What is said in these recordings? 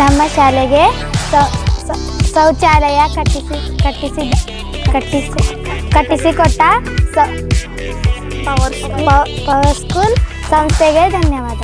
ನಮ್ಮ ಶಾಲೆಗೆ ಶೌಚಾಲಯ ಕಟ್ಟಿಸಿ ಕಟ್ಟಿಸಿದ ಕಟ್ಟಿಸಿ ಕಟ್ಟಿಸಿಕೊಟ್ಟ ಪವರ್ ಸ್ಕೂಲ್. ಸಂಸ್ಥೆಗೆ ಧನ್ಯವಾದ.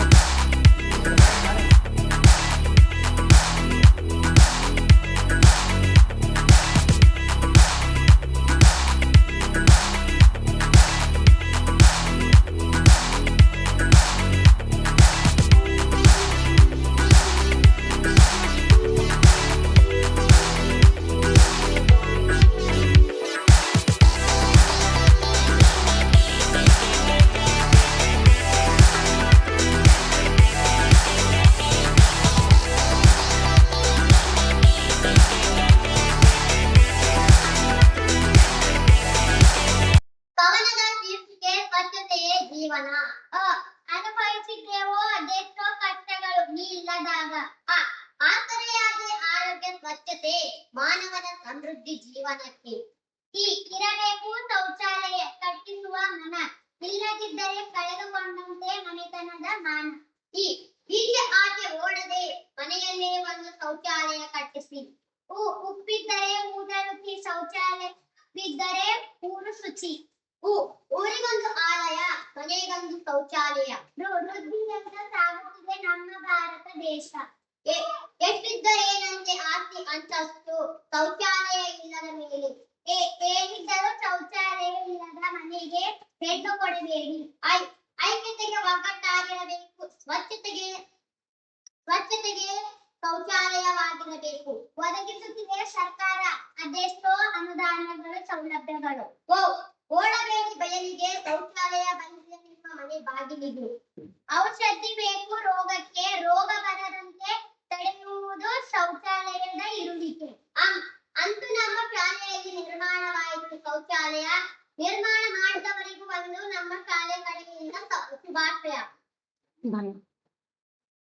ಜೀವನ. ಅ, ಅನುಭವಿಸಿದ್ದೇವೋ ಅದೆಷ್ಟೋ ಕಷ್ಟಗಳು ನೀ ಇಲ್ಲದಾಗ. ಅ ಆಸರೆಯಾಗಿ ಆರೋಗ್ಯ ಸ್ವಚ್ಛತೆ, ಮಾನವನ ಸಮೃದ್ಧಿ ಜೀವನಕ್ಕೆ. ಈ ಇರಬೇಕು ಶೌಚಾಲಯ ಕಟ್ಟಿಸುವ ಮನ. ಇಲ್ಲದಿದ್ದರೆ ಕಳೆದುಕೊಂಡಂತೆ ಮನೆತನದ ಮಾನ ಈ ಹೀಗೆ ಆಕೆ ಓಡದೆ ಮನೆಯಲ್ಲೇ ಒಂದು ಶೌಚಾಲಯ ಕಟ್ಟಿಸಿ. ಉಪ್ಪಿದ್ದರೆ ಊಟ ರುಚಿ ಶೌಚಾಲಯ, ಬಿದ್ದರೆ ಊರು ಶುಚಿ. ಊರಿಗೊಂದು ಶೌಚಾಲಯ. ಸಾಗುತ್ತಿದೆ ನಮ್ಮ ಭಾರತ ದೇಶ ಎಷ್ಟಿದ್ದರೇನಂತೆ ಆಸ್ತಿ ಅಂತಸ್ತು ಶೌಚಾಲಯ ಇಲ್ಲದ ಮೇಲೆ. ಏನಿದ್ದರೂ ಶೌಚಾಲಯ ಇಲ್ಲದ ಮನೆಗೆ ಹೆಣ್ಣು ಕೊಡಬೇಡಿ. ಐಕ್ಯತೆಗೆ ಒಗ್ಗಟ್ಟಾಗಿರಬೇಕು. ಸ್ವಚ್ಛತೆಗೆ ಸ್ವಚ್ಛತೆಗೆ ಶೌಚಾಲಯವಾಗಿರಬೇಕು. ಒದಗಿಸುತ್ತಿದೆ ಸರ್ಕಾರ ಅದೆಷ್ಟೋ ಅನುದಾನಗಳು ಸೌಲಭ್ಯಗಳು. ಓ ಓಡಬೇಡಿ ಬಯಲಿಗೆ ಶೌಚಾಲಯ ನಿಮ್ಮ ಮನೆ ಬಾಗಿಲಿಗೆ. ಔಷಧಿ ಬೇಕು ರೋಗಕ್ಕೆ, ರೋಗ ಬರದಂತೆ ತಡೆಯುವುದು ಶೌಚಾಲಯದ ಇರುವಿಕೆ. ಅಂತೂ ನಮ್ಮ ಶಾಲೆಯಲ್ಲಿ ನಿರ್ಮಾಣವಾಯಿತು ಶೌಚಾಲಯ. ನಿರ್ಮಾಣ ಮಾಡಿದವರಿಗೂ ಒಂದು ನಮ್ಮ ಶಾಲೆ ಕಡೆಯಿಂದ ಶುಭಾಶಯ.